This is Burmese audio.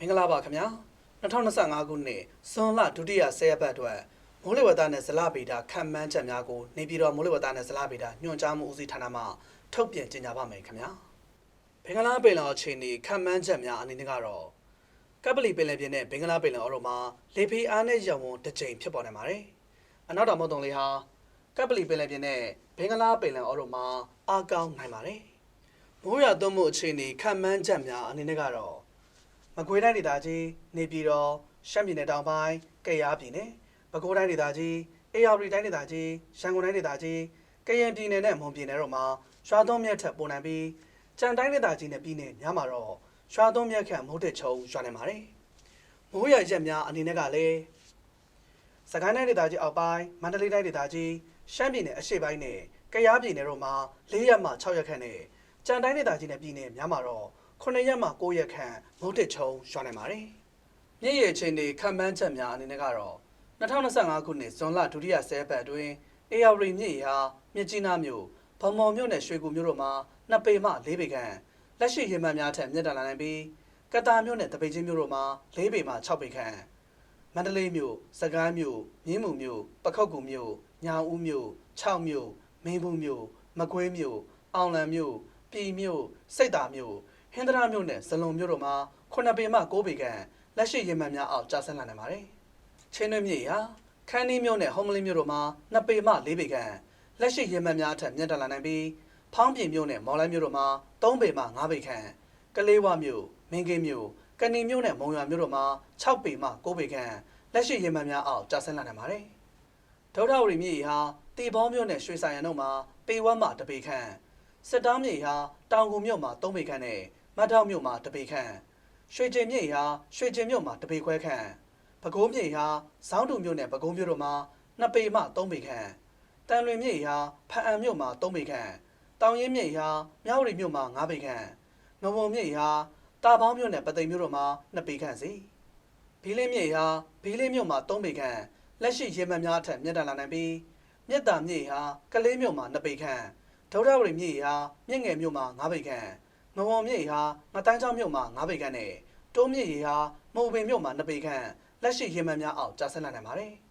မင်္ဂလာပါခင်ဗျာ2025ခုနှစ်ဇွန်လဒုတိယဆယ်ရက်ပတ်အတွက်မိုးလေဝသနဲ့ဇလဗေဒခံမှန်းချက်များကိုနေပြည်တော်မိုးလေဝသနဲ့ဇလဗေဒညွှန်ကြားမှုဦးစီးဌာနမှထုတ်ပြန်ကြေညာပါမယ်ခင်ဗျာဘင်္ဂလားပင်လယ်အခြေအနေခံမှန်းချက်များအနေနဲ့ကတော့ကပလီပင်လယ်ပြင်နဲ့ဘင်္ဂလားပင်လယ်အော်တို့မှာလေဖိအားနဲ့ရောင်ဝန်းတစ်ကြိမ်ဖြစ်ပေါ်နေပါတယ်အနောက်တောင်မုတ်တုံလေးဟာကပလီပင်လယ်ပြင်နဲ့ဘင်္ဂလားပင်လယ်အော်တို့မှာအားကောင်းနိုင်ပါတယ်မိုးရွာသွန်းမှုအခြေအနေခံမှန်းချက်များအနေနဲ့ကတော့ မကွေးတိုင်းဒေသကြီးနေပြည်တော်ရှမ်းပြည်နယ်တောင်ပိုင်းကယားပြည်နယ်ပဲခူးတိုင်းဒေသကြီးအေရဝတီတိုင်းဒေသကြီးရန်ကုန်တိုင်းဒေသကြီးကရင်ပြည်နယ်နဲ့မွန်ပြည်နယ်တို့မှာရွာသွန်းမြတ်ထက်ပုံနိုင်ပြီးကြံတိုင်းဒေသကြီးနဲ့ပြည်နယ်များမှာတော့ရွာသွန်းမြတ်ခန့်မိုးတက်ချုံရွာနေပါတယ်။မိုးရရက်များအနေနဲ့ကလည်းစကိုင်းတိုင်းဒေသကြီးအောက်ပိုင်းမန္တလေးတိုင်းဒေသကြီးရှမ်းပြည်နယ်အရှေ့ပိုင်းနဲ့ကယားပြည်နယ်တို့မှာ၄ရက်မှ6ရက်ခန့်နဲ့ကြံတိုင်းဒေသကြီးနဲ့ပြည်နယ်များမှာတော့ 9ရက်မှ9ရက်ခန့်မိုးတက်ချုံရွာနေပါတယ်။မြည့်ရည်ချင်းတွေခံမှန်းချက်များအနေနဲ့ကတော့2025ခုနှစ်ဇွန်လဒုတိယဆယ်ပတ်အတွင်းအေယာရီမြစ်ရာမြစ်ကြီးနားမြို့ဗမော်မြို့နယ်ရွှေကူမြို့တို့မှာ2ပေမှ4ပေခန့်လက်ရှိရေမှန်များထက်မြင့်တက်လာနိုင်ပြီးကတားမြို့နယ်တပိတ်ချင်းမြို့တို့မှာ4ပေမှ6ပေခန့်မန္တလေးမြို့စကိုင်းမြို့မြင်းမူမြို့ပခုတ်ကူမြို့ညာဦးမြို့6မြို့မင်းဘူးမြို့မကွေးမြို့အောင်လံမြို့ပြည်မြို့စိတ်တာမြို့ ဟင်္ဒရာမြို့နဲ့ဇလုံမြို့တို့မှာ9ပေမှ9ပေခန့်လက်ရှိရေမှန်များအောက်ကျဆင်းလာနိုင်ပါတယ်။ချင်းတွင်းမြေရာခန်းနီးမြို့နဲ့ဟုံးမလင်းမြို့တို့မှာ2ပေမှ4ပေခန့်လက်ရှိရေမှန်များအထက်မြင့်တက်လာနိုင်ပြီးဖောင်းပြင်မြို့နဲ့မော်လိုင်းမြို့တို့မှာ3ပေမှ5ပေခန့်ကလေးဝမြို့မင်းကင်းမြို့ကဏီမြို့နဲ့မုံရွာမြို့တို့မှာ6ပေမှ9ပေခန့်လက်ရှိရေမှန်များအောက်ကျဆင်းလာနိုင်ပါတယ်။ဒုဒ္ဓဝရီမြေကြီးဟာတေဘောမြို့နဲ့ရွှေဆိုင်ရံတို့မှာပေဝက်မှတပေခန့်စစ်တောင်းမြေကြီးဟာတောင်ကူမြို့မှာ3ပေခန့်နဲ့ မတ်ထောက်မြို့မှာတပေခန့်ရွှေကျင်မြေကြီးဟာရွှေကျင်မြို့မှာတပေခွဲခန့်ပဲခူးမြေကြီးဟာဇောင်းတူမြို့နဲ့ပဲခူးမြို့တို့မှာ2ပေမှ3ပေခန့်တန်လွင်မြေကြီးဟာဖအံမြို့မှာ3ပေခန့်တောင်ရင်းမြေကြီးဟာမြောက်ရီမြို့မှာ9ပေခန့်ငဝုံမြေကြီးဟာတာပေါင်းမြို့နဲ့ပသိမ်မြို့တို့မှာ2ပေခန့်စီဘီလင်းမြေဟာဘီလင်းမြို့မှာ3ပေခန့်လက်ရှိရေမှန်များအထက်မြင့်တက်လာနိုင်ပြီးမြစ်တာမြေဟာကလေးမြို့မှာ2ပေခန့်ဒုဒ္ဓဝရီမြေဟာမြင့်ငယ်မြို့မှာ9ပေခန့် ငဝုံမြေဟာငတန်းချောင်းမြို့မှာ9ပေခန့်နဲ့တိုးမြေဟာမုံပင်မြို့မှာ2ပေခန့်လက်ရှိရေမှန်များအောက်ကျဆင်းလာနိုင်ပါတယ်။